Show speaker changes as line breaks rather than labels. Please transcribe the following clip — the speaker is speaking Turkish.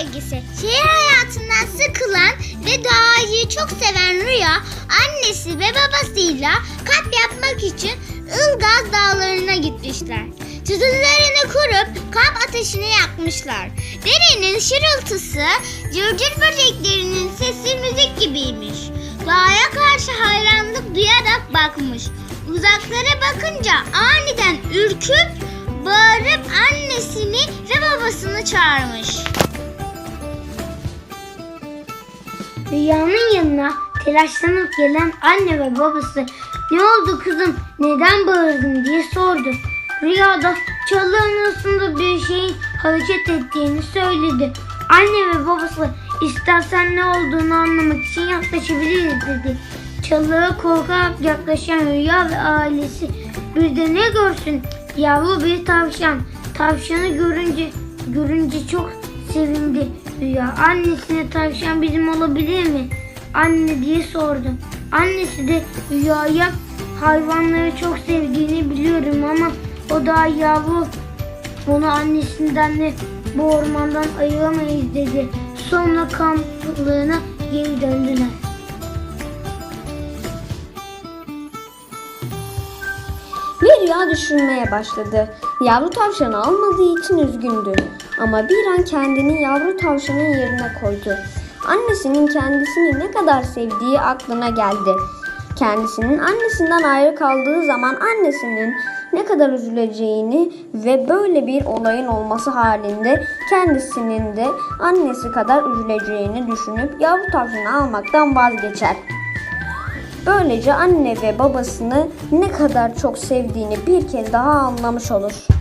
sevgisi. Şehir hayatından sıkılan ve doğayı çok seven Rüya annesi ve babasıyla kamp yapmak için Ilgaz dağlarına gitmişler. Çadırlarını kurup kamp ateşini yakmışlar. Derenin şırıltısı cırcır böceklerinin sesi müzik gibiymiş. Doğaya karşı hayranlık duyarak bakmış. Uzaklara bakınca aniden ürküp bağırıp annesini
Rüyanın yanına telaşlanıp gelen anne ve babası ne oldu kızım neden bağırdın diye sordu. Rüyada çalıların arasında bir şeyin hareket ettiğini söyledi. Anne ve babası istersen ne olduğunu anlamak için yaklaşabiliriz dedi. Çalığa korkarak yaklaşan Rüya ve ailesi bir de ne görsün yavru bir tavşan. Tavşanı görünce görünce çok sevindi Rüya. Annesine tavşan bizim olabilir mi? Anne diye sordu. Annesi de Rüya'ya hayvanları çok sevdiğini biliyorum ama o daha yavru. Onu annesinden de bu ormandan ayıramayız dedi. Sonra kamplarına geri döndüler.
Bir rüya düşünmeye başladı. Yavru tavşanı almadığı için üzgündü. Ama bir an kendini yavru tavşanın yerine koydu. Annesinin kendisini ne kadar sevdiği aklına geldi. Kendisinin annesinden ayrı kaldığı zaman annesinin ne kadar üzüleceğini ve böyle bir olayın olması halinde kendisinin de annesi kadar üzüleceğini düşünüp yavru tavşanı almaktan vazgeçer. Böylece anne ve babasını ne kadar çok sevdiğini bir kez daha anlamış olur.